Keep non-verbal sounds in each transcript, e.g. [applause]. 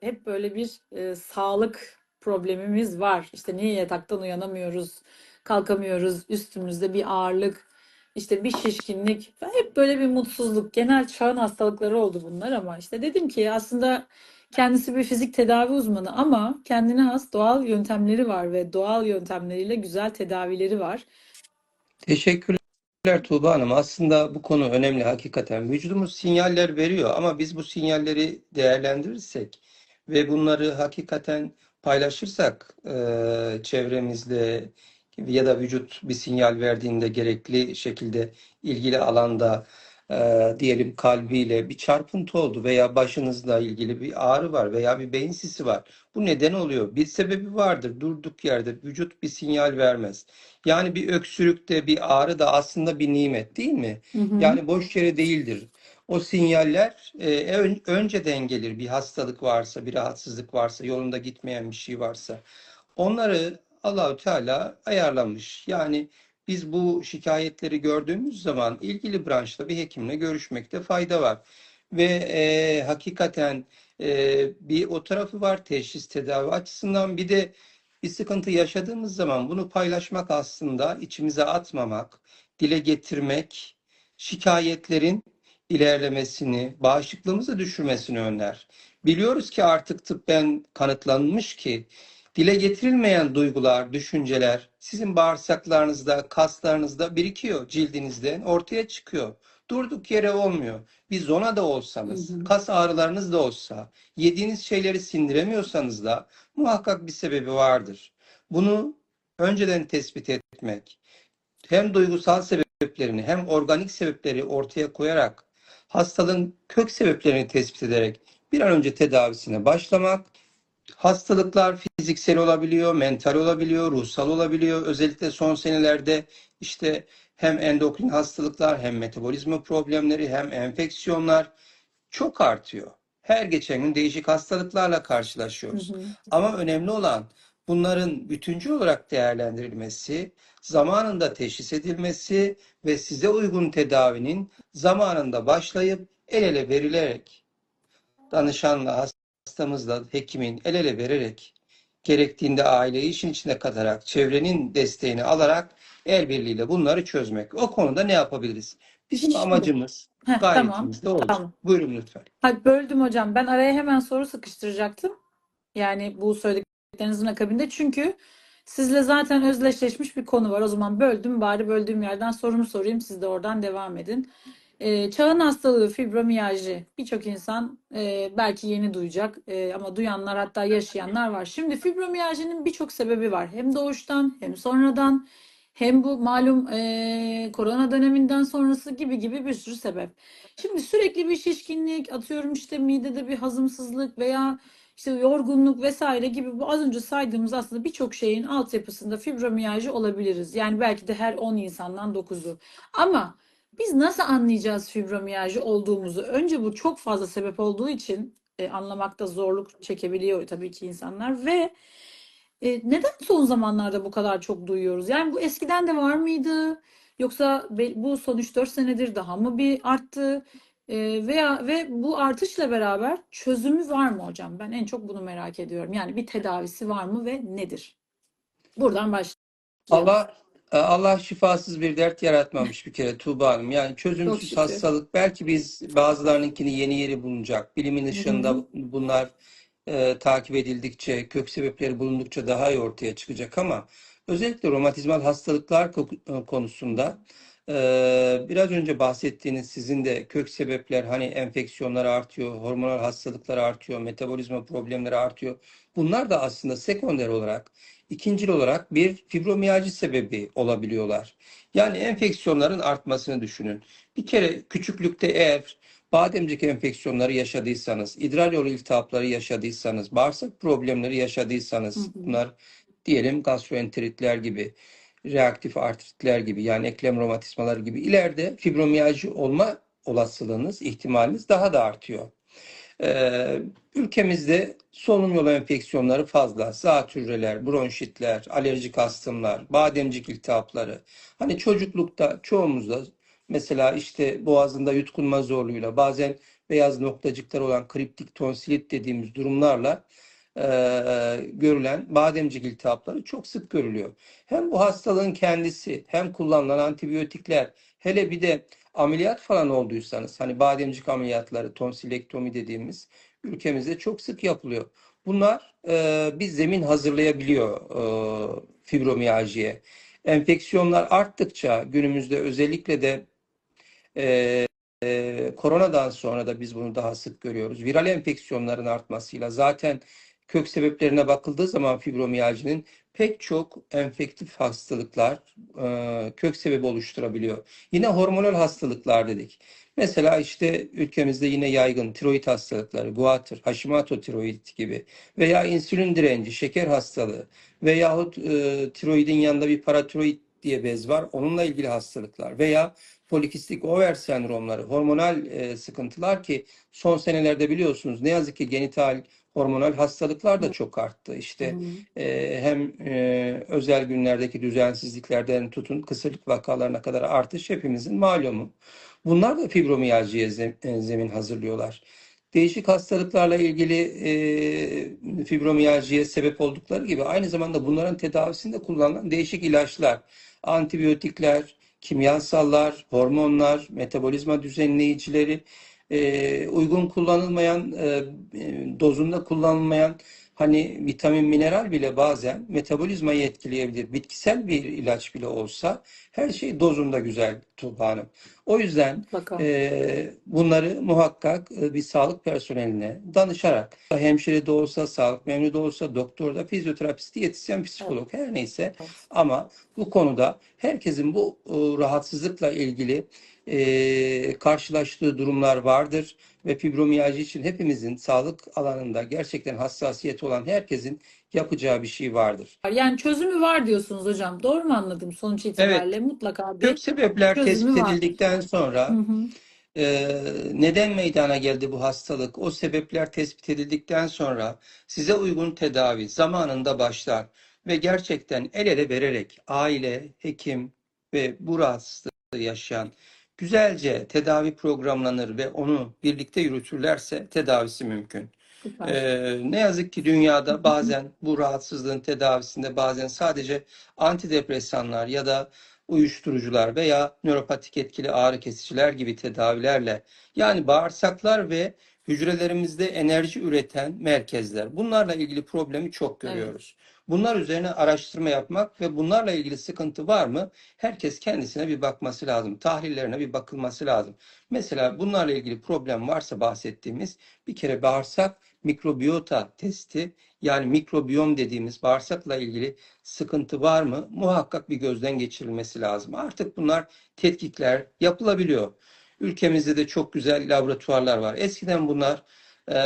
hep böyle bir e, sağlık problemimiz var. İşte niye yataktan uyanamıyoruz, kalkamıyoruz, üstümüzde bir ağırlık, işte bir şişkinlik, hep böyle bir mutsuzluk. Genel çağın hastalıkları oldu bunlar ama işte dedim ki aslında kendisi bir fizik tedavi uzmanı ama kendine has doğal yöntemleri var ve doğal yöntemleriyle güzel tedavileri var. Teşekkürler Tuğba Hanım. Aslında bu konu önemli hakikaten. Vücudumuz sinyaller veriyor ama biz bu sinyalleri değerlendirirsek ve bunları hakikaten paylaşırsak e, çevremizle ya da vücut bir sinyal verdiğinde gerekli şekilde ilgili alanda e, diyelim kalbiyle bir çarpıntı oldu veya başınızla ilgili bir ağrı var veya bir beyin sisi var. Bu neden oluyor? Bir sebebi vardır. Durduk yerde vücut bir sinyal vermez. Yani bir öksürükte bir ağrı da aslında bir nimet değil mi? Hı hı. Yani boş yere değildir. O sinyaller e, ön- önceden gelir. Bir hastalık varsa, bir rahatsızlık varsa, yolunda gitmeyen bir şey varsa. Onları Allahü Teala ayarlamış. Yani biz bu şikayetleri gördüğümüz zaman ilgili branşta bir hekimle görüşmekte fayda var. Ve e, hakikaten e, bir o tarafı var teşhis tedavi açısından bir de bir sıkıntı yaşadığımız zaman bunu paylaşmak aslında içimize atmamak, dile getirmek, şikayetlerin ilerlemesini, bağışıklığımızı düşürmesini önler. Biliyoruz ki artık tıbben kanıtlanmış ki dile getirilmeyen duygular, düşünceler sizin bağırsaklarınızda, kaslarınızda birikiyor, cildinizde ortaya çıkıyor. Durduk yere olmuyor. Bir zona da olsanız, Hı hı. kas ağrılarınız da olsa, yediğiniz şeyleri sindiremiyorsanız da muhakkak bir sebebi vardır. Bunu önceden tespit etmek, hem duygusal sebeplerini hem organik sebepleri ortaya koyarak hastalığın kök sebeplerini tespit ederek bir an önce tedavisine başlamak. Hastalıklar fiziksel olabiliyor, mental olabiliyor, ruhsal olabiliyor. Özellikle son senelerde işte hem endokrin hastalıklar hem metabolizma problemleri hem enfeksiyonlar çok artıyor. Her geçen gün değişik hastalıklarla Hı karşılaşıyoruz. hı. Ama önemli olan bunların bütüncül olarak değerlendirilmesi, zamanında teşhis edilmesi ve size uygun tedavinin zamanında başlayıp el ele verilerek danışanla, hastamızla, hekimin el ele vererek gerektiğinde aileyi işin içine katarak, çevrenin desteğini alarak el birliğiyle bunları çözmek. O konuda ne yapabiliriz? Bizim Şimdi, amacımız heh, tamam, gayretimiz de olacak. tamam. Buyurun lütfen. Hadi böldüm hocam. Ben araya hemen soru sıkıştıracaktım. Yani bu söylediklerinizin akabinde. Çünkü sizle zaten özdeşleşmiş bir konu var. O zaman böldüm. Bari böldüğüm yerden sorumu sorayım. Siz de oradan devam edin. Ee, çağın hastalığı fibromiyalji. Birçok insan e, belki yeni duyacak e, ama duyanlar hatta yaşayanlar var. Şimdi fibromiyajinin birçok sebebi var. Hem doğuştan hem sonradan hem bu malum e, korona döneminden sonrası gibi gibi bir sürü sebep. Şimdi sürekli bir şişkinlik, atıyorum işte midede bir hazımsızlık veya işte yorgunluk vesaire gibi bu az önce saydığımız aslında birçok şeyin altyapısında fibromiyalji olabiliriz. Yani belki de her 10 insandan 9'u. Ama biz nasıl anlayacağız fibromiyalji olduğumuzu? Önce bu çok fazla sebep olduğu için e, anlamakta zorluk çekebiliyor tabii ki insanlar ve e, neden son zamanlarda bu kadar çok duyuyoruz? Yani bu eskiden de var mıydı? Yoksa bu son 3-4 senedir daha mı bir arttı? E, veya ve bu artışla beraber çözümü var mı hocam? Ben en çok bunu merak ediyorum. Yani bir tedavisi var mı ve nedir? Buradan başlayalım. Allah Allah şifasız bir dert yaratmamış bir kere Tuğba Hanım. Yani çözümsüz hastalık belki biz bazılarınınkini yeni yeri bulunacak. Bilimin ışığında bunlar e, takip edildikçe, kök sebepleri bulundukça daha iyi ortaya çıkacak ama özellikle romatizmal hastalıklar ko- konusunda e, biraz önce bahsettiğiniz sizin de kök sebepler hani enfeksiyonlar artıyor, hormonal hastalıklar artıyor, metabolizma problemleri artıyor. Bunlar da aslında sekonder olarak İkincil olarak bir fibromiyalji sebebi olabiliyorlar. Yani enfeksiyonların artmasını düşünün. Bir kere küçüklükte eğer bademcik enfeksiyonları yaşadıysanız, idrar yolu iltihapları yaşadıysanız, bağırsak problemleri yaşadıysanız, bunlar diyelim gastroenteritler gibi, reaktif artritler gibi yani eklem romatizmaları gibi ileride fibromiyalji olma olasılığınız, ihtimaliniz daha da artıyor. Ee, ülkemizde solunum yolu enfeksiyonları fazla. Zatürreler, bronşitler, alerjik astımlar, bademcik iltihapları. Hani çocuklukta çoğumuzda mesela işte boğazında yutkunma zorluğuyla bazen beyaz noktacıklar olan kriptik tonsilit dediğimiz durumlarla e, görülen bademcik iltihapları çok sık görülüyor. Hem bu hastalığın kendisi hem kullanılan antibiyotikler hele bir de ameliyat falan olduysanız hani bademcik ameliyatları tonsilektomi dediğimiz ülkemizde çok sık yapılıyor. Bunlar e, bir zemin hazırlayabiliyor e, fibromiyaljiye. Enfeksiyonlar arttıkça günümüzde özellikle de e, e, koronadan sonra da biz bunu daha sık görüyoruz. Viral enfeksiyonların artmasıyla zaten kök sebeplerine bakıldığı zaman fibromiyajinin pek çok enfektif hastalıklar e, kök sebebi oluşturabiliyor. Yine hormonal hastalıklar dedik. Mesela işte ülkemizde yine yaygın tiroid hastalıkları, guatr, Hashimoto tiroid gibi veya insülin direnci, şeker hastalığı veyahut e, tiroidin yanında bir paratiroid diye bez var. Onunla ilgili hastalıklar veya polikistik over sendromları, hormonal e, sıkıntılar ki son senelerde biliyorsunuz ne yazık ki genital hormonal hastalıklar da çok arttı. İşte e, hem e, özel günlerdeki düzensizliklerden tutun kısırlık vakalarına kadar artış hepimizin malumu. Bunlar da fibromiyaljiye zem- zemin hazırlıyorlar. Değişik hastalıklarla ilgili e, fibromiyaljiye sebep oldukları gibi aynı zamanda bunların tedavisinde kullanılan değişik ilaçlar, antibiyotikler, kimyasallar, hormonlar, metabolizma düzenleyicileri, e, uygun kullanılmayan, e, e, dozunda kullanılmayan hani vitamin, mineral bile bazen metabolizmayı etkileyebilir. Bitkisel bir ilaç bile olsa her şey dozunda güzel Tuğba Hanım. O yüzden ee, bunları muhakkak e, bir sağlık personeline danışarak, hemşire de olsa, sağlık memuru da olsa, doktor da, fizyoterapist, diyetisyen, psikolog her neyse ama bu konuda herkesin bu e, rahatsızlıkla ilgili e, karşılaştığı durumlar vardır ve fibromiyalji için hepimizin sağlık alanında gerçekten hassasiyeti olan herkesin yapacağı bir şey vardır. Yani çözümü var diyorsunuz hocam. Doğru mu anladım sonuç itibariyle? Mutlaka bir Kök sebepler tespit var. edildikten sonra Hı hı. Ee, neden meydana geldi bu hastalık? O sebepler tespit edildikten sonra size uygun tedavi zamanında başlar ve gerçekten el ele vererek aile, hekim ve bu rahatsızlığı yaşayan güzelce tedavi programlanır ve onu birlikte yürütürlerse tedavisi mümkün. Süper. Ee, ne yazık ki dünyada bazen bu rahatsızlığın tedavisinde bazen sadece antidepresanlar ya da uyuşturucular veya nöropatik etkili ağrı kesiciler gibi tedavilerle yani bağırsaklar ve hücrelerimizde enerji üreten merkezler. Bunlarla ilgili problemi çok Evet. Bunlar üzerine araştırma yapmak ve bunlarla ilgili sıkıntı var mı? Herkes kendisine bir bakması lazım. Tahlillerine bir bakılması lazım. Mesela bunlarla ilgili problem varsa bahsettiğimiz bir kere bağırsak mikrobiyota testi yani mikrobiyom dediğimiz bağırsakla ilgili sıkıntı var mı? Muhakkak bir gözden geçirilmesi lazım. Artık bunlar tetkikler yapılabiliyor. Ülkemizde de çok güzel laboratuvarlar var. Eskiden bunlar e,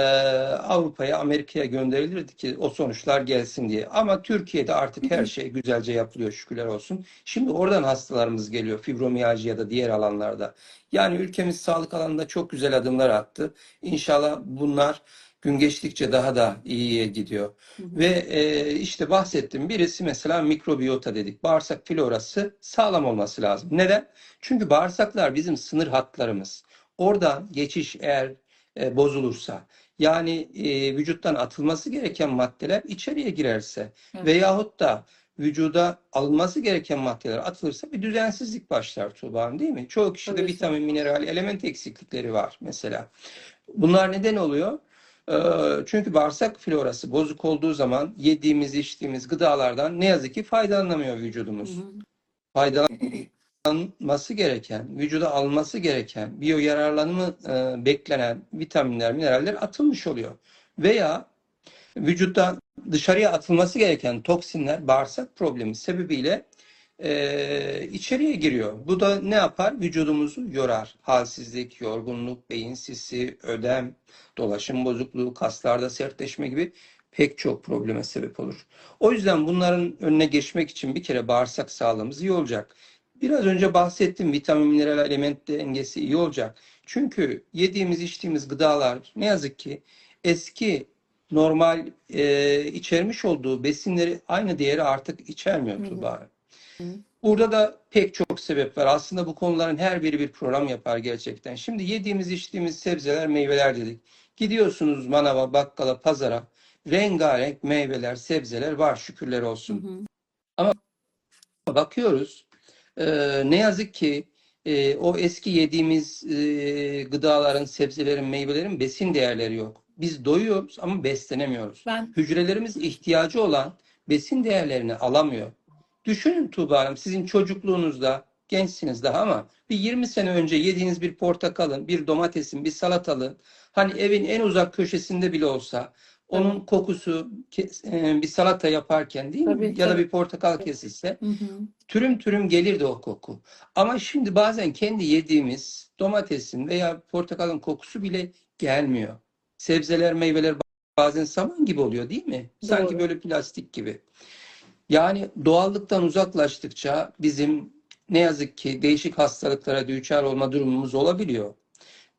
Avrupa'ya, Amerika'ya gönderilirdi ki o sonuçlar gelsin diye. Ama Türkiye'de artık her şey güzelce yapılıyor şükürler olsun. Şimdi oradan hastalarımız geliyor fibromiyalji ya da diğer alanlarda. Yani ülkemiz sağlık alanında çok güzel adımlar attı. İnşallah bunlar gün geçtikçe daha da iyiye gidiyor. Ve e, işte bahsettim. Birisi mesela mikrobiyota dedik. Bağırsak florası sağlam olması lazım. Neden? Çünkü bağırsaklar bizim sınır hatlarımız. Oradan geçiş eğer e, bozulursa yani e, vücuttan atılması gereken maddeler içeriye girerse Evet. veyahut da vücuda alınması gereken maddeler atılırsa bir düzensizlik başlar Tuğba Hanım, değil mi? Çoğu kişide Tabii ki. vitamin, mineral, element eksiklikleri var mesela. Bunlar neden oluyor? Ee, Çünkü bağırsak florası bozuk olduğu zaman yediğimiz, içtiğimiz gıdalardan ne yazık ki faydalanamıyor vücudumuz. hı. [laughs] Faydalanması gereken, vücuda alması gereken, biyo yararlanımı e, beklenen vitaminler, mineraller atılmış oluyor. Veya vücuttan dışarıya atılması gereken toksinler bağırsak problemi sebebiyle e, içeriye giriyor. Bu da ne yapar? Vücudumuzu yorar. Halsizlik, yorgunluk, beyin sisi, ödem, dolaşım bozukluğu, kaslarda sertleşme gibi pek çok probleme sebep olur. O yüzden bunların önüne geçmek için bir kere bağırsak sağlığımız iyi olacak. Biraz önce bahsettim vitamin, mineral, element dengesi iyi olacak. Çünkü yediğimiz, içtiğimiz gıdalar ne yazık ki eski normal e, içermiş olduğu besinleri aynı değeri artık içermiyor Hı hı. Tuğba. Hı. Burada da pek çok sebep var. Aslında bu konuların her biri bir program yapar gerçekten. Şimdi yediğimiz içtiğimiz sebzeler, meyveler dedik. Gidiyorsunuz manava, bakkala, pazara. Rengarenk meyveler, sebzeler var şükürler Hı olsun. hı. Bakıyoruz. E, ne yazık ki e, o eski yediğimiz e, gıdaların, sebzelerin, meyvelerin besin değerleri yok. Biz doyuyoruz ama beslenemiyoruz. Ben Hücrelerimiz ihtiyacı olan besin değerlerini alamıyor. Düşünün Tuğba Hanım, sizin çocukluğunuzda, gençsiniz daha ama bir 20 sene önce yediğiniz bir portakalın, bir domatesin, bir salatalığın, hani evin en uzak köşesinde bile olsa onun Tabii. kokusu e, bir salata yaparken değil mi? Tabii, Ya da tabii. bir portakal kesilse Hı hı. türüm türüm gelirdi o koku. Ama şimdi bazen kendi yediğimiz domatesin veya portakalın kokusu bile gelmiyor. Sebzeler, meyveler bazen saman gibi oluyor değil mi? Sanki Doğru. böyle plastik gibi. Yani doğallıktan uzaklaştıkça bizim ne yazık ki değişik hastalıklara düçar olma durumumuz olabiliyor.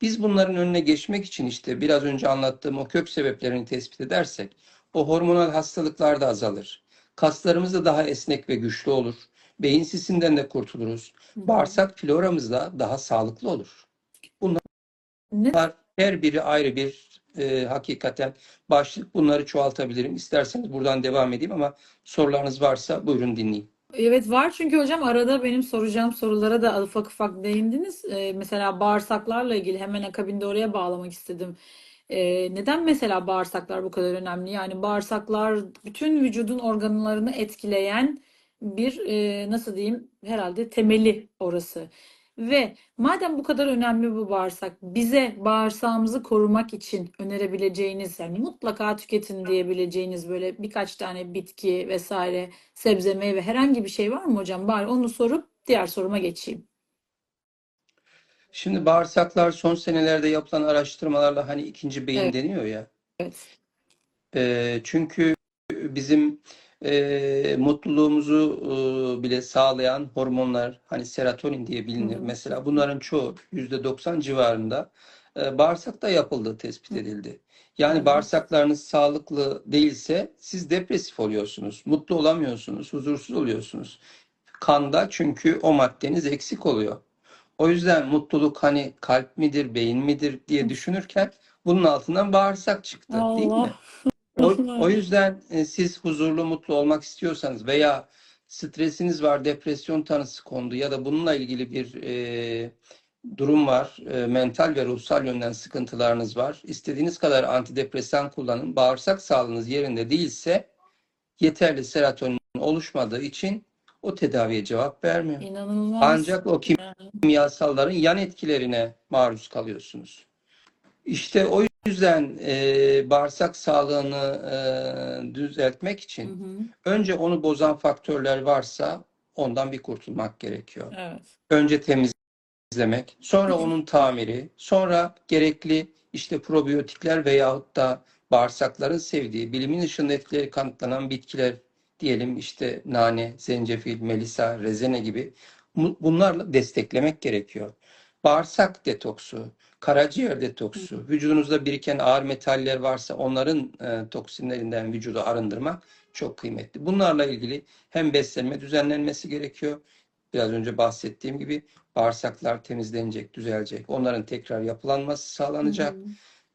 Biz bunların önüne geçmek için işte biraz önce anlattığım o kök sebeplerini tespit edersek o hormonal hastalıklar da azalır. Kaslarımız da daha esnek ve güçlü olur. Beyin sisinden de kurtuluruz. Bağırsak floramız da daha sağlıklı olur. Ne Bunlar her biri ayrı bir e, hakikaten başlık. Bunları çoğaltabilirim. İsterseniz buradan devam edeyim ama sorularınız varsa buyurun dinleyin. Evet var çünkü hocam arada benim soracağım sorulara da ufak ufak değindiniz. Ee, mesela bağırsaklarla ilgili hemen akabinde oraya bağlamak istedim. Ee, neden mesela bağırsaklar bu kadar önemli? Yani bağırsaklar bütün vücudun organlarını etkileyen bir e, nasıl diyeyim herhalde temeli orası. Ve madem bu kadar önemli bu bağırsak, bize bağırsağımızı korumak için önerebileceğiniz yani mutlaka tüketin diyebileceğiniz böyle birkaç tane bitki vesaire sebze, meyve herhangi bir şey var mı hocam? Bari onu sorup diğer soruma geçeyim. Şimdi bağırsaklar son senelerde yapılan araştırmalarla hani ikinci beyin Evet. deniyor ya. Evet. E, çünkü bizim e, mutluluğumuzu e, bile sağlayan hormonlar hani serotonin diye bilinir. Hı hı. Mesela bunların çoğu %90 civarında e, bağırsakta yapıldığı tespit edildi. Yani Evet. bağırsaklarınız sağlıklı değilse siz depresif oluyorsunuz, mutlu olamıyorsunuz, huzursuz oluyorsunuz. Kanda çünkü o maddeniz eksik oluyor. O yüzden mutluluk hani kalp midir, beyin midir diye düşünürken bunun altından bağırsak çıktı, değil mi? O, o yüzden e, siz huzurlu, mutlu olmak istiyorsanız veya stresiniz var, depresyon tanısı kondu ya da bununla ilgili bir e, durum var, e, mental ve ruhsal yönden sıkıntılarınız var. İstediğiniz kadar antidepresan kullanın. Bağırsak sağlığınız yerinde değilse yeterli serotonin oluşmadığı için o tedaviye cevap vermiyor. İnanılmaz. Ancak o kimyasalların yan etkilerine maruz kalıyorsunuz. İşte o yüzden e, bağırsak sağlığını e, düzeltmek Hı için hı. önce onu bozan faktörler varsa ondan bir kurtulmak gerekiyor. Evet. Önce temizlemek, sonra onun tamiri, sonra gerekli işte probiyotikler veyahut da bağırsakların sevdiği, bilimin ışığında etkileri kanıtlanan bitkiler diyelim işte nane, zencefil, melisa, rezene gibi bu- bunlarla desteklemek gerekiyor. Bağırsak detoksu, karaciğer detoksu, vücudunuzda biriken ağır metaller varsa onların e, toksinlerinden vücudu arındırmak çok kıymetli. Bunlarla ilgili hem beslenme düzenlenmesi gerekiyor. Biraz önce bahsettiğim gibi bağırsaklar temizlenecek, düzelecek. Onların tekrar yapılanması sağlanacak. hı.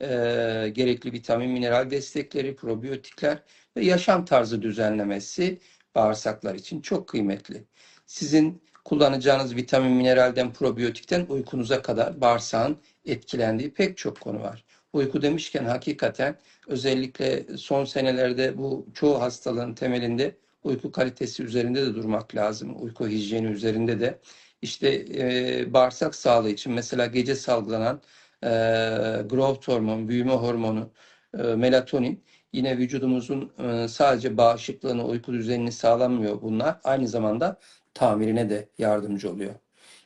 Ee, gerekli vitamin, mineral destekleri, probiyotikler ve yaşam tarzı düzenlemesi bağırsaklar için çok kıymetli. Sizin kullanacağınız vitamin, mineralden, probiyotikten uykunuza kadar bağırsağın etkilendiği pek çok konu var. Uyku demişken hakikaten özellikle son senelerde bu çoğu hastalığın temelinde uyku kalitesi üzerinde de durmak lazım. Uyku hijyeni üzerinde de. İşte e, bağırsak sağlığı için mesela gece salgılanan e, growth hormonu, büyüme hormonu, e, melatonin yine vücudumuzun e, sadece bağışıklığını, uyku düzenini sağlamıyor bunlar. Aynı zamanda tamirine de yardımcı oluyor.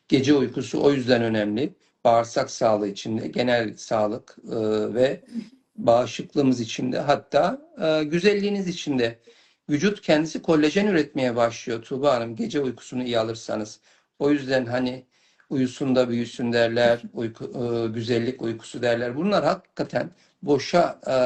Gece uykusu o yüzden önemli. Bağırsak sağlığı için de, genel sağlık e, ve bağışıklığımız için de hatta e, güzelliğiniz için de vücut kendisi kollajen üretmeye başlıyor Tuğba Hanım gece uykusunu iyi alırsanız. O yüzden hani uyusun da büyüsün derler, uyku, e, güzellik uykusu derler. Bunlar hakikaten boşa e,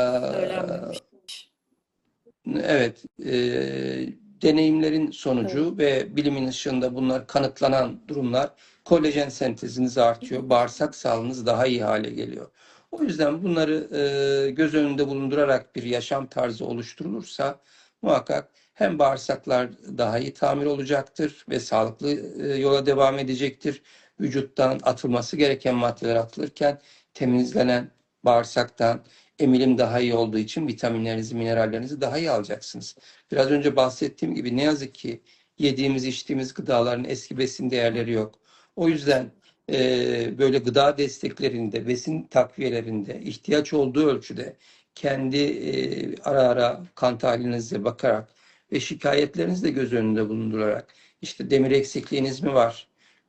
evet e, deneyimlerin sonucu ve bilimin ışığında bunlar kanıtlanan durumlar kolajen senteziniz artıyor, bağırsak sağlığınız daha iyi hale geliyor. O yüzden bunları e, göz önünde bulundurarak bir yaşam tarzı oluşturulursa muhakkak hem bağırsaklar daha iyi tamir olacaktır ve sağlıklı e, yola devam edecektir. Vücuttan atılması gereken maddeler atılırken temizlenen bağırsaktan emilim daha iyi olduğu için vitaminlerinizi, minerallerinizi daha iyi alacaksınız. Biraz önce bahsettiğim gibi ne yazık ki yediğimiz, içtiğimiz gıdaların eski besin değerleri yok. O yüzden e, böyle gıda desteklerinde, besin takviyelerinde ihtiyaç olduğu ölçüde kendi e, ara ara kan tahlilinize bakarak ve şikayetlerinizi de göz önünde bulundurarak işte demir eksikliğiniz mi var?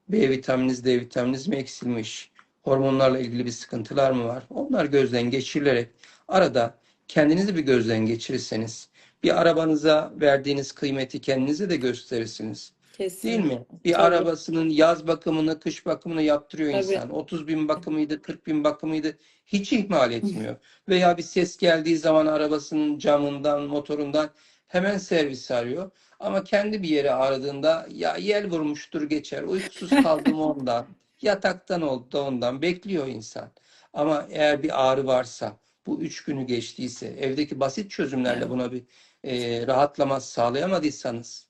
B vitamininiz, D vitamininiz mi eksilmiş? Hormonlarla ilgili bir sıkıntılar mı var? Onlar gözden geçirilerek arada kendinizi bir gözden geçirirseniz bir arabanıza verdiğiniz kıymeti kendinize de gösterirsiniz. Değil Kesinlikle. mi? Bir Tabii. arabasının yaz bakımını, kış bakımını yaptırıyor Tabii. insan. 30 bin bakımıydı, 40 bin bakımıydı. Hiç ihmal etmiyor. Veya bir ses geldiği zaman arabasının camından, motorundan hemen servis arıyor. Ama kendi bir yere aradığında ya yel vurmuştur geçer, uykusuz kaldım ondan, [laughs] yataktan oldu da ondan bekliyor insan. Ama eğer bir ağrı varsa, bu üç günü geçtiyse, evdeki basit çözümlerle buna bir e, rahatlama sağlayamadıysanız,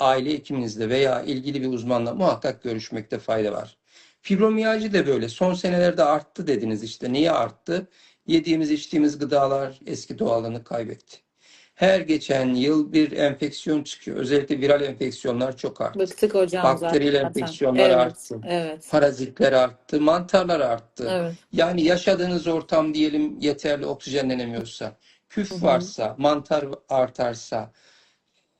aile hekiminizle veya ilgili bir uzmanla muhakkak görüşmekte fayda var. Fibromiyalji de böyle. Son senelerde arttı dediniz işte. Niye arttı? Yediğimiz içtiğimiz gıdalar eski doğallığını kaybetti. Her geçen yıl bir enfeksiyon çıkıyor. Özellikle viral enfeksiyonlar çok arttı. Bıktık hocam Bakteriyel zaten. enfeksiyonlar Evet, arttı. evet, Parazitler arttı, mantarlar arttı. evet. Yani yaşadığınız ortam diyelim yeterli oksijenlenemiyorsa, küf Hı hı. varsa, mantar artarsa,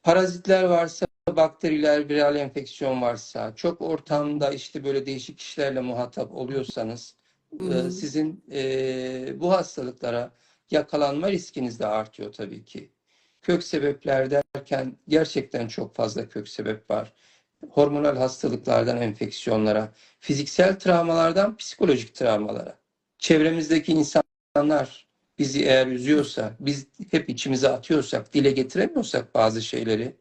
parazitler varsa, bakteriler, viral enfeksiyon varsa, çok ortamda işte böyle değişik kişilerle muhatap oluyorsanız, Hı e, sizin e, bu hastalıklara yakalanma riskiniz de artıyor tabii ki. Kök sebepler derken gerçekten çok fazla kök sebep var. Hormonal hastalıklardan enfeksiyonlara, fiziksel travmalardan psikolojik travmalara. Çevremizdeki insanlar bizi eğer üzüyorsa, biz hep içimize atıyorsak, dile getiremiyorsak bazı şeyleri,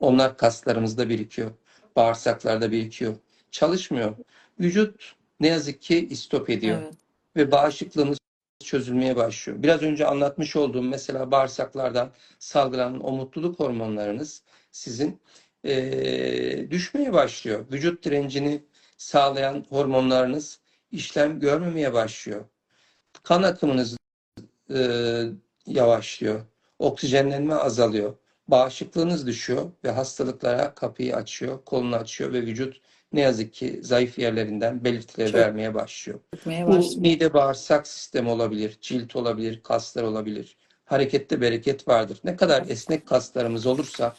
onlar kaslarımızda birikiyor, bağırsaklarda birikiyor, çalışmıyor. Vücut ne yazık ki istop ediyor Evet. ve bağışıklığımız çözülmeye başlıyor. Biraz önce anlatmış olduğum mesela bağırsaklardan salgılanan o mutluluk hormonlarınız sizin eee, düşmeye başlıyor. Vücut direncini sağlayan hormonlarınız işlem görmemeye başlıyor. Kan akımınız eee, yavaşlıyor. Oksijenlenme azalıyor. Bağışıklığınız düşüyor ve hastalıklara kapıyı açıyor, kolunu açıyor ve vücut ne yazık ki zayıf yerlerinden belirtileri Çok- vermeye başlıyor. Bu mide bağırsak sistemi olabilir, cilt olabilir, kaslar olabilir. Harekette bereket vardır. Ne kadar esnek kaslarımız olursa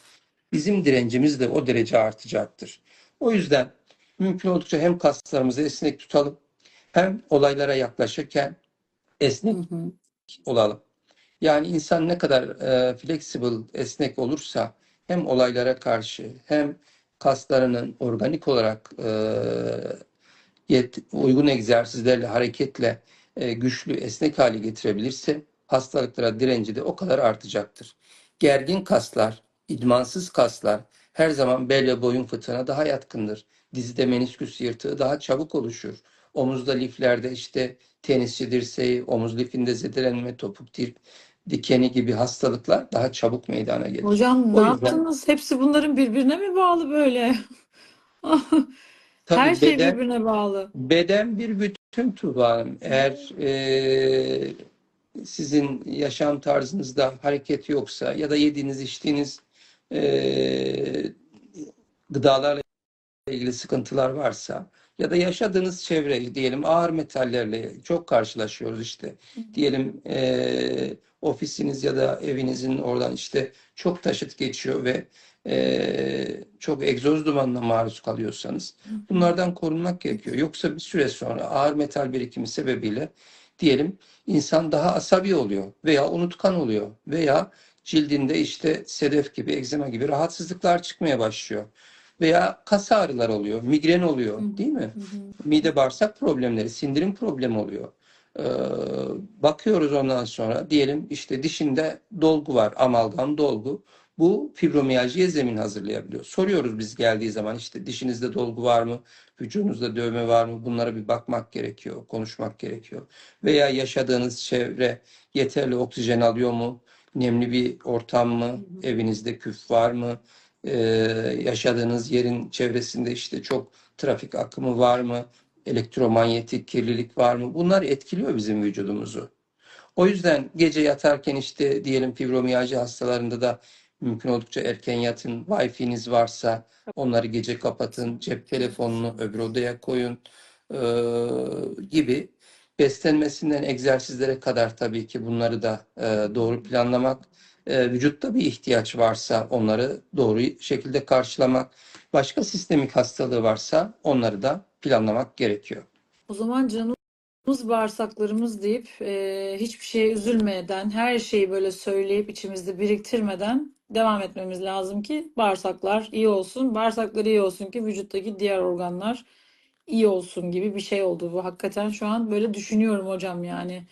bizim direncimiz de o derece artacaktır. O yüzden mümkün oldukça hem kaslarımızı esnek tutalım hem olaylara yaklaşırken esnek Hı hı. olalım. Yani insan ne kadar e, flexible, esnek olursa hem olaylara karşı hem kaslarının organik olarak e, yet- uygun egzersizlerle, hareketle e, güçlü, esnek hale getirebilirse hastalıklara direnci de o kadar artacaktır. Gergin kaslar, idmansız kaslar her zaman bel ve boyun fıtığına daha yatkındır. Dizide menisküs yırtığı daha çabuk oluşur. Omuzda liflerde işte tenisçi dirseği, omuz lifinde zedelenme, topuk dir, dikeni gibi hastalıklar daha çabuk meydana gelir. Hocam ne O yüzden- yaptınız? Hepsi bunların birbirine mi bağlı böyle? Tabii Her şey beden- birbirine bağlı. Beden bir bütün Tuğba Hanım. Eğer e, sizin yaşam tarzınızda hareket yoksa ya da yediğiniz içtiğiniz e, gıdalarla ilgili sıkıntılar varsa ya da yaşadığınız çevre diyelim ağır metallerle çok karşılaşıyoruz işte. Diyelim e, ofisiniz ya da evinizin oradan işte çok taşıt geçiyor ve e, çok egzoz dumanına maruz kalıyorsanız Bunlardan korunmak gerekiyor. Yoksa bir süre sonra ağır metal birikimi sebebiyle diyelim insan daha asabi oluyor veya unutkan oluyor veya cildinde işte sedef gibi, egzema gibi rahatsızlıklar çıkmaya başlıyor. Veya kas ağrılar oluyor, migren oluyor, Hı. değil mi? Hı hı. Mide bağırsak problemleri, sindirim problemi oluyor. Ee, bakıyoruz ondan sonra diyelim işte dişinde dolgu var, amalgam dolgu. Bu fibromiyaljiye zemin hazırlayabiliyor. Soruyoruz biz geldiği zaman işte dişinizde dolgu var mı? Vücudunuzda dövme var mı? Bunlara bir bakmak gerekiyor, konuşmak gerekiyor. Veya yaşadığınız çevre yeterli oksijen alıyor mu? Nemli bir ortam mı? Evinizde küf var mı? Ee, yaşadığınız yerin çevresinde işte çok trafik akımı var mı? Elektromanyetik kirlilik var mı? Bunlar etkiliyor bizim vücudumuzu. O yüzden gece yatarken işte diyelim fibromiyalji hastalarında da mümkün oldukça erken yatın. Wi-Fi'niz varsa onları gece kapatın. Cep telefonunu öbür odaya koyun ee, gibi. Beslenmesinden egzersizlere kadar tabii ki bunları da e, doğru planlamak. E, vücutta bir ihtiyaç varsa onları doğru şekilde karşılamak. Başka sistemik hastalığı varsa onları da planlamak gerekiyor. O zaman canımız bağırsaklarımız deyip e, hiçbir şeye üzülmeden, her şeyi böyle söyleyip içimizde biriktirmeden devam etmemiz lazım ki bağırsaklar iyi olsun. Bağırsaklar iyi olsun ki vücuttaki diğer organlar iyi olsun gibi bir şey oldu bu. Hakikaten şu an böyle düşünüyorum hocam yani.